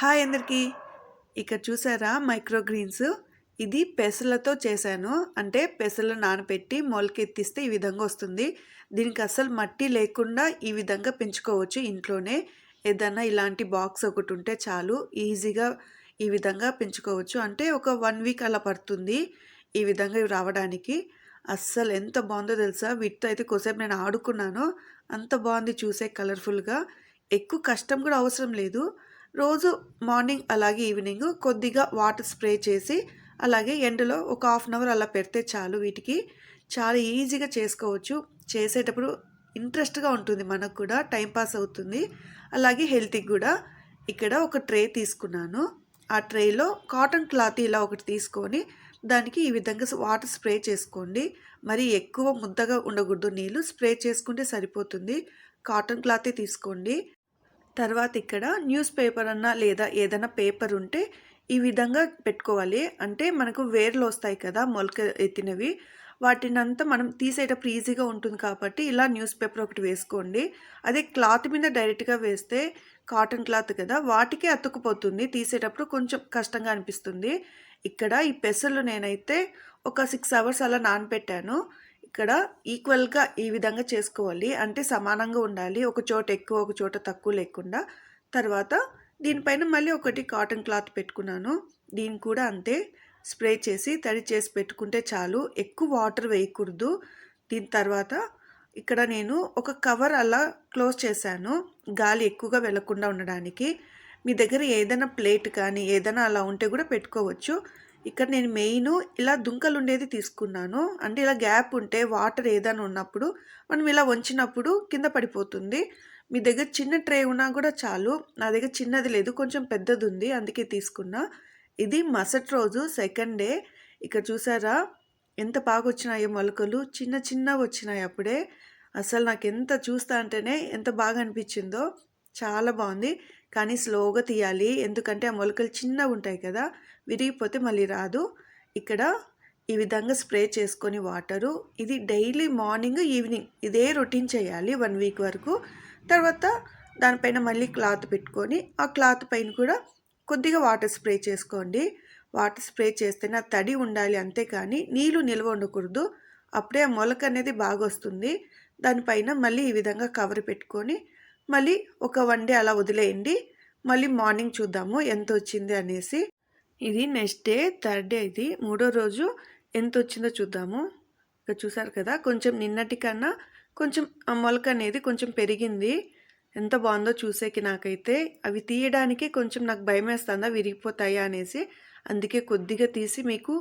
Hi అందరికీ. ఇక్కడ చూసారా మైక్రో గ్రీన్స్ ఇది పెసలతో చేశాను. అంటే పెసలు నానబెట్టి మొలకెత్తిస్తే ఈ విధంగా వస్తుంది. దీనికి అసలు మట్టి లేకుండా ఈ విధంగా పెంచుకోవచ్చు ఇంట్లోనే. ఏదన్నా ఇలాంటి బాక్స్ ఒకటి ఉంటే చాలు ఈజీగా ఈ విధంగా పెంచుకోవచ్చు. అంటే ఒక వన్ వీక్ అలా పడుతుంది ఈ విధంగా ఇవి రావడానికి. అస్సలు ఎంత బాగుందో తెలుసా? వీటితో అయితే కొద్దిసేపు నేను ఆడుకున్నాను. అంత బాగుంది చూసే కలర్ఫుల్గా. ఎక్కువ కష్టం కూడా అవసరం లేదు. రోజు మార్నింగ్ అలాగే ఈవినింగ్ కొద్దిగా వాటర్ స్ప్రే చేసి అలాగే ఎండలో ఒక హాఫ్ అన్ అవర్ అలా పెడితే చాలు వీటికి. చాలా ఈజీగా చేసుకోవచ్చు. చేసేటప్పుడు ఇంట్రెస్ట్గా ఉంటుంది. మనకు కూడా టైంపాస్ అవుతుంది. అలాగే హెల్త్కి కూడా. ఇక్కడ ఒక ట్రే తీసుకున్నాను. ఆ ట్రేలో కాటన్ క్లాత్ ఇలా ఒకటి తీసుకొని దానికి ఈ విధంగా వాటర్ స్ప్రే చేసుకోండి. మరి ఎక్కువ ముద్దగా ఉండకూడదు. నీళ్ళు స్ప్రే చేసుకుంటే సరిపోతుంది. కాటన్ క్లాతే తీసుకోండి. తర్వాత ఇక్కడ న్యూస్ పేపర్ అన్నా లేదా ఏదైనా పేపర్ ఉంటే ఈ విధంగా పెట్టుకోవాలి. అంటే మనకు వేర్లు వస్తాయి కదా మొలక ఎత్తినవి. వాటినంతా మనం తీసేటప్పుడు ఈజీగా ఉంటుంది కాబట్టి ఇలా న్యూస్ పేపర్ ఒకటి వేసుకోండి. అదే క్లాత్ మీద డైరెక్ట్గా వేస్తే కాటన్ క్లాత్ కదా వాటికే అతుక్కుపోతుంది. తీసేటప్పుడు కొంచెం కష్టంగా అనిపిస్తుంది. ఇక్కడ ఈ పెసలు నేనైతే ఒక సిక్స్ అవర్స్ అలా నానబెట్టాను ఇక్కడ ఈక్వల్గా ఈ విధంగా చేసుకోవాలి. అంటే సమానంగా ఉండాలి. ఒక చోట ఎక్కువ ఒక చోట తక్కువ లేకుండా. తర్వాత దీనిపైన మళ్ళీ ఒకటి కాటన్ క్లాత్ పెట్టుకున్నాను. దీన్ని కూడా అంతే స్ప్రే చేసి తడి చేసి పెట్టుకుంటే చాలు. ఎక్కువ వాటర్ వేయకూడదు. దీని తర్వాత ఇక్కడ నేను ఒక కవర్ అలా క్లోజ్ చేశాను. గాలి ఎక్కువగా వెళ్ళకుండా ఉండడానికి. మీ దగ్గర ఏదైనా ప్లేట్ కానీ ఏదైనా అలా ఉంటే కూడా పెట్టుకోవచ్చు. ఇక్కడ నేను మెయిన్ ఇలా దుంకలు ఉండేది తీసుకున్నాను. అంటే ఇలా గ్యాప్ ఉంటే వాటర్ ఏదైనా ఉన్నప్పుడు మనం ఇలా వంచినప్పుడు కింద పడిపోతుంది. మీ దగ్గర చిన్న ట్రే ఉన్నా కూడా చాలు. నా దగ్గర చిన్నది లేదు కొంచెం పెద్దది ఉంది అందుకే తీసుకున్నా. ఇది మసటి రోజు సెకండ్ డే ఇక్కడ చూసారా? ఎంత బాగా వచ్చినాయో మొలకలు. చిన్న చిన్నవి వచ్చినాయి అప్పుడే. అసలు నాకు ఎంత చూస్తా అంటేనే ఎంత బాగా అనిపించిందో. చాలా బాగుంది. కానీ స్లోగా తీయాలి. ఎందుకంటే ఆ మొలకలు చిన్నగా ఉంటాయి కదా విరిగిపోతే మళ్ళీ రాదు. ఇక్కడ ఈ విధంగా స్ప్రే చేసుకొని వాటరు. ఇది డైలీ మార్నింగ్ ఈవినింగ్ ఇదే రొటీన్ చేయాలి వన్ వీక్ వరకు. తర్వాత దానిపైన మళ్ళీ క్లాత్ పెట్టుకొని ఆ క్లాత్ పైన కూడా కొద్దిగా వాటర్ స్ప్రే చేసుకోండి. వాటర్ స్ప్రే చేస్తేనే తడి ఉండాలి అంతేకాని నీళ్ళు నిల్వ ఉండకూడదు. అప్పుడే ఆ మొలక అనేది బాగా వస్తుంది. దానిపైన మళ్ళీ ఈ విధంగా కవర్ పెట్టుకొని మళ్ళీ ఒక వన్ డే అలా వదిలేయండి. మళ్ళీ మార్నింగ్ చూద్దాము ఎంత వచ్చింది అనేసి. ఇది నెక్స్ట్ డే థర్డ్ డే ఇది. మూడో రోజు ఎంత వచ్చిందో చూద్దాము. ఇక చూసారు కదా కొంచెం నిన్నటికన్నా కొంచెం మొలక అనేది కొంచెం పెరిగింది. ఎంత బాగుందో చూసేకి నాకైతే. అవి తీయడానికి కొంచెం నాకు భయం వేస్తుందా విరిగిపోతాయా అనేసి. అందుకే కొద్దిగా తీసి మీకు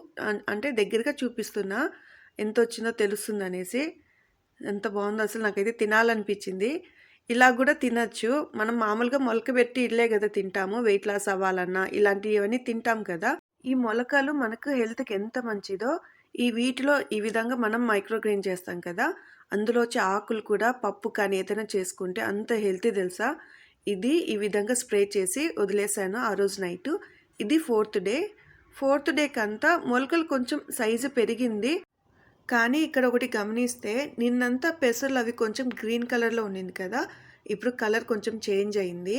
అంటే దగ్గరగా చూపిస్తున్నా. ఎంత వచ్చిందో తెలుస్తుంది అనేసి ఎంత బాగుందో అసలు నాకైతే తినాలనిపించింది. ఇలా కూడా తినచ్చు. మనం మామూలుగా మొలక పెట్టి ఇల్లే కదా తింటాము. వెయిట్ లాస్ అవ్వాలన్నా ఇలాంటివన్నీ తింటాం కదా. ఈ మొలకలు మనకు హెల్త్కి ఎంత మంచిదో ఈ వీటిలో ఈ విధంగా మనం మైక్రోగ్రెయిన్ చేస్తాం కదా. అందులో వచ్చే ఆకులు కూడా పప్పు కానీ ఏదైనా చేసుకుంటే అంత హెల్తీ తెలుసా? ఇది ఈ విధంగా స్ప్రే చేసి వదిలేసాను ఆ రోజు నైట్. ఇది ఫోర్త్ డే. ఫోర్త్ డేకి అంతా మొలకలు కొంచెం సైజు పెరిగింది. కానీ ఇక్కడ ఒకటి గమనిస్తే నిన్నంతా పెసర్లు అవి కొంచెం గ్రీన్ కలర్లో ఉండింది కదా ఇప్పుడు కలర్ కొంచెం చేంజ్ అయింది.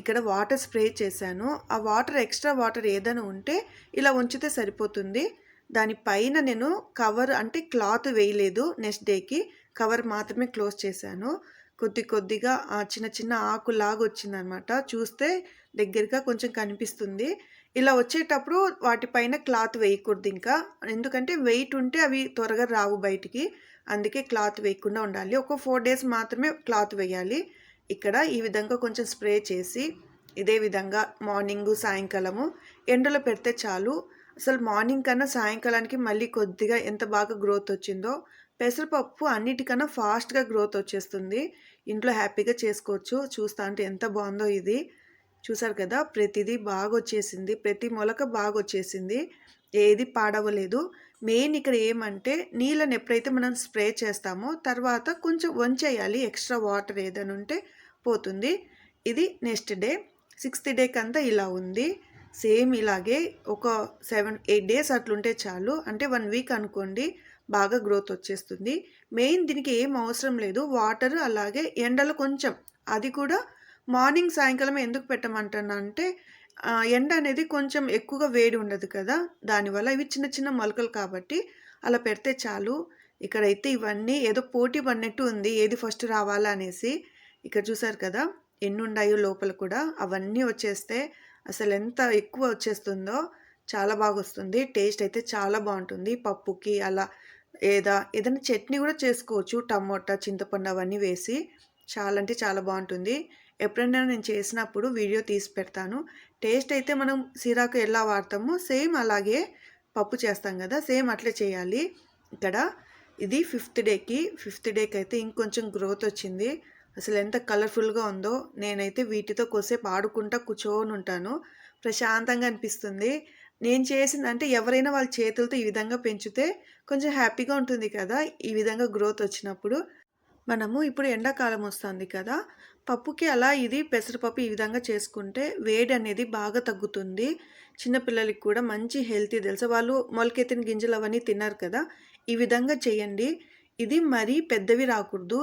ఇక్కడ వాటర్ స్ప్రే చేశాను. ఆ వాటర్ ఎక్స్ట్రా వాటర్ ఏదైనా ఉంటే ఇలా ఉంచితే సరిపోతుంది. దానిపైన నేను కవర్ అంటే క్లాత్ వేయలేదు నెక్స్ట్ డేకి కవర్ మాత్రమే క్లోజ్ చేశాను. కొద్ది కొద్దిగా చిన్న చిన్న ఆకులాగా వచ్చిందనమాట చూస్తే దగ్గరగా కొంచెం కనిపిస్తుంది. ఇలా వచ్చేటప్పుడు వాటిపైన క్లాత్ వేయకూడదు ఇంకా ఎందుకంటే వెయిట్ ఉంటే అవి త్వరగా రావు బయటికి. అందుకే క్లాత్ వేయకుండా ఉండాలి. ఒక ఫోర్ డేస్ మాత్రమే క్లాత్ వేయాలి. ఇక్కడ ఈ విధంగా కొంచెం స్ప్రే చేసి ఇదే విధంగా మార్నింగు సాయంకాలము ఎండలో పెడితే చాలు. అసలు మార్నింగ్ కన్నా సాయంకాలానికి మళ్ళీ కొద్దిగా ఎంత బాగా గ్రోత్ వచ్చిందో పెసరపప్పు అన్నిటికన్నా ఫాస్ట్గా గ్రోత్ వచ్చేస్తుంది. ఇంట్లో హ్యాపీగా చేసుకోవచ్చు. చూస్తా అంటే ఎంత బాగుందో ఇది. చూసారు కదా ప్రతిదీ బాగా వచ్చేసింది ప్రతి మొలక బాగా వచ్చేసింది ఏది పాడవలేదు మెయిన్ ఇక్కడ ఏమంటే నీళ్ళని ఎప్పుడైతే మనం స్ప్రే చేస్తామో తర్వాత కొంచెం వంచేయాలి. ఎక్స్ట్రా వాటర్ ఏదైనా ఉంటే పోతుంది. ఇది నెక్స్ట్ డే. సిక్స్త్ డేకి అంతా ఇలా ఉంది. సేమ్ ఇలాగే ఒక సెవెన్ ఎయిట్ డేస్ అట్లుంటే చాలు. అంటే వన్ వీక్ అనుకోండి. బాగా గ్రోత్ వచ్చేస్తుంది మెయిన్ దీనికి ఏం అవసరం లేదు వాటర్ అలాగే ఎండలు కొంచెం అది కూడా మార్నింగ్ సాయంకాలం ఎందుకు పెట్టమంటానంటే అంటే ఎండ అనేది కొంచెం ఎక్కువగా వేడి ఉండదు కదా! దానివల్ల ఇవి చిన్న చిన్న మొలకలు కాబట్టి అలా పెడితే చాలు. ఇక్కడైతే ఇవన్నీ ఏదో పోటీ పడినట్టు ఉంది. ఏది ఫస్ట్ రావాలా అనేసి. ఇక్కడ చూసారు కదా! ఎన్ని ఉన్నాయో లోపల కూడా అవన్నీ వచ్చేస్తే అసలు ఎంత ఎక్కువ వచ్చేస్తుందో చాలా బాగా వస్తుంది టేస్ట్ అయితే చాలా బాగుంటుంది పప్పుకి అలా లేదా ఏదైనా చట్నీ కూడా చేసుకోవచ్చు. టమోటా, చింతపండు అవన్నీ వేసి. చాలా అంటే చాలా బాగుంటుంది ఎప్పుడైనా నేను చేసినప్పుడు వీడియో తీసి పెడతాను. టేస్ట్ అయితే మనం సిరాకు ఎలా వాడతామో సేమ్ అలాగే పప్పు చేస్తాం కదా సేమ్ అట్లే చేయాలి. ఇక్కడ ఇది ఫిఫ్త్ డేకి. ఫిఫ్త్ డేకి అయితే ఇంకొంచెం గ్రోత్ వచ్చింది. అసలు ఎంత కలర్‌ఫుల్‌గా ఉందో. నేనైతే వీటితో కొసేపు ఆడుకుంటా కూర్చోనుంటాను. ప్రశాంతంగా అనిపిస్తుంది. నేను చేసింది అంటే ఎవరైనా వాళ్ళ చేతులతో ఈ విధంగా పెంచితే కొంచెం హ్యాపీగా ఉంటుంది కదా! ఈ విధంగా గ్రోత్ వచ్చినప్పుడు. మనము ఇప్పుడు ఎండాకాలం వస్తుంది కదా! పప్పుకి అలా ఇది పెసరపప్పు ఈ విధంగా చేసుకుంటే వేడి అనేది బాగా తగ్గుతుంది. చిన్నపిల్లలకి కూడా మంచి హెల్తీ తెలుసు వాళ్ళు మొలకెత్తిన గింజలు అవన్నీ తిన్నారు కదా! ఈ విధంగా చేయండి. ఇది మరీ పెద్దవి రాకూడదు.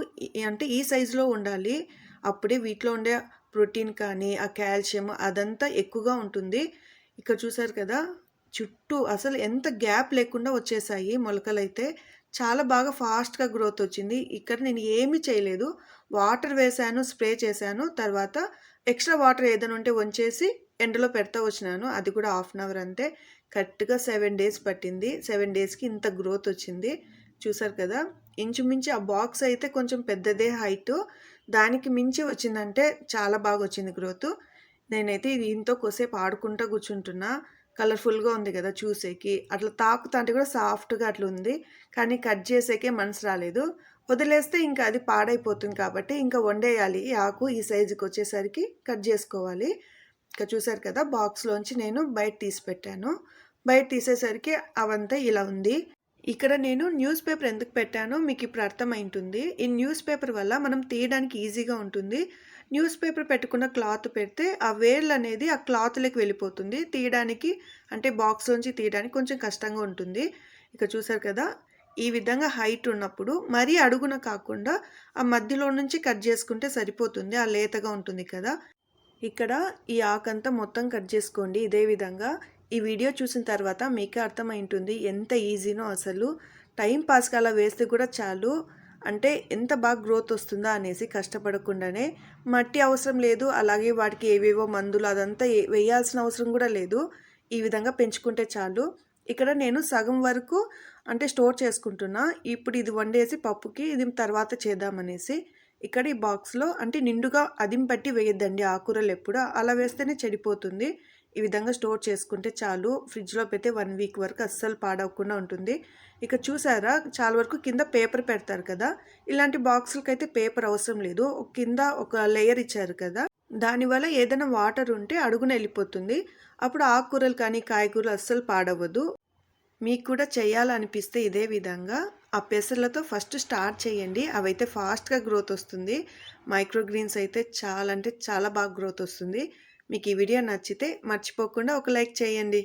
అంటే ఈ సైజులో ఉండాలి. అప్పుడే వీటిలో ఉండే ప్రోటీన్ కానీ, ఆ కాల్షియం అదంతా ఎక్కువగా ఉంటుంది. ఇక్కడ చూసారు కదా! చుట్టూ అసలు ఎంత గ్యాప్ లేకుండా వచ్చేసాయి మొలకలైతే. చాలా బాగా ఫాస్ట్‌గా గ్రోత్ వచ్చింది. ఇక్కడ నేను ఏమీ చేయలేదు. వాటర్ వేశాను, స్ప్రే చేశాను. తర్వాత ఎక్స్‌ట్రా వాటర్ ఏదైనా ఉంటే వంచేసి ఎండలో పెడతా వచ్చినాను. అది కూడా హాఫ్ అన్ అవర్ అంతే. కరెక్ట్‌గా సెవెన్ డేస్ పట్టింది. సెవెన్ డేస్‌కి ఇంత గ్రోత్ వచ్చింది. చూసారు కదా! ఇంచుమించు ఆ బాక్స్ అయితే కొంచెం పెద్దదే హైటు. దానికి మించి వచ్చిందంటే చాలా బాగా వచ్చింది గ్రోత్ నేనైతే దీంతో కొసేపు ఆడుకుంటా కూర్చుంటున్నా. కలర్‌ఫుల్‌గా ఉంది కదా చూసేకి. అట్లా తాకుతాంటే కూడా సాఫ్ట్‌గా అట్లా ఉంది కానీ కట్ చేసేకే మనసు రాలేదు. వదిలేస్తే ఇంకా అది పాడైపోతుంది కాబట్టి ఇంకా వండేయాలి. ఈ ఆకు ఈ సైజుకి వచ్చేసరికి కట్ చేసుకోవాలి. ఇంకా చూసారు కదా! బాక్స్‌లోంచి నేను బయట తీసి పెట్టాను. బయట తీసేసరికి అవంతా ఇలా ఉంది. ఇక్కడ నేను న్యూస్ పేపర్ ఎందుకు పెట్టానో మీకిప్పుడు అర్థమైంటుంది. ఈ న్యూస్ పేపర్ వల్ల మనం తీయడానికి ఈజీగా ఉంటుంది. న్యూస్ పేపర్ పెట్టుకున్న క్లాత్ పెడితే ఆ వేర్లనేది ఆ క్లాత్‌లోకి వెళ్ళిపోతుంది. తీయడానికి అంటే బాక్స్‌లోంచి తీయడానికి కొంచెం కష్టంగా ఉంటుంది. ఇక చూసారు కదా! ఈ విధంగా హైట్ ఉన్నప్పుడు మరీ అడుగున కాకుండా ఆ మధ్యలో నుంచి కట్ చేసుకుంటే సరిపోతుంది. ఆ లేతగా ఉంటుంది కదా! ఇక్కడ ఈ ఆకంతా మొత్తం కట్ చేసుకోండి ఇదే విధంగా. ఈ వీడియో చూసిన తర్వాత మీకే అర్థమైంటుంది ఎంత ఈజీనో అసలు. టైం పాస్‌కి అలా వేస్తే కూడా చాలు. అంటే ఎంత బాగా గ్రోత్ వస్తుందా అనేసి కష్టపడకుండానే. మట్టి అవసరం లేదు. అలాగే వాటికి ఏవేవో మందులు అదంతా వేయాల్సిన అవసరం కూడా లేదు. ఈ విధంగా పెంచుకుంటే చాలు. ఇక్కడ నేను సగం వరకు అంటే స్టోర్ చేసుకుంటున్నా. ఇప్పుడు ఇది వండేసి పప్పుకి ఇది తర్వాత చేద్దామనేసి. ఇక్కడ ఈ బాక్స్‌లో అంటే నిండుగా అదిం పట్టి వేయొద్దండి ఆకుకూరలెప్పుడు. అలా వేస్తేనే చెడిపోతుంది. ఈ విధంగా స్టోర్ చేసుకుంటే చాలు. ఫ్రిడ్జ్‌లో పెడితే వన్ వీక్ వరకు అస్సలు పాడవకుండా ఉంటుంది. ఇక చూసారా చాలా వరకు కింద పేపర్ పెడతారు కదా! ఇలాంటి బాక్సులకైతే పేపర్ అవసరం లేదు. కింద ఒక లేయర్ ఇచ్చారు కదా! దానివల్ల ఏదైనా వాటర్ ఉంటే అడుగున వెళ్ళిపోతుంది అప్పుడు ఆకుకూరలు కానీ, కాయగూరలు అస్సలు పాడవద్దు మీకు కూడా చేయాలనిపిస్తే ఇదే విధంగా ఆ పెసర్లతో ఫస్ట్ స్టార్ట్ చేయండి. అవైతే ఫాస్ట్‌గా గ్రోత్ వస్తుంది. మైక్రో గ్రీన్స్ అయితే చాలా అంటే చాలా బాగా గ్రోత్ వస్తుంది. మీకు ఈ వీడియో నచ్చితే మర్చిపోకుండా ఒక లైక్ చేయండి.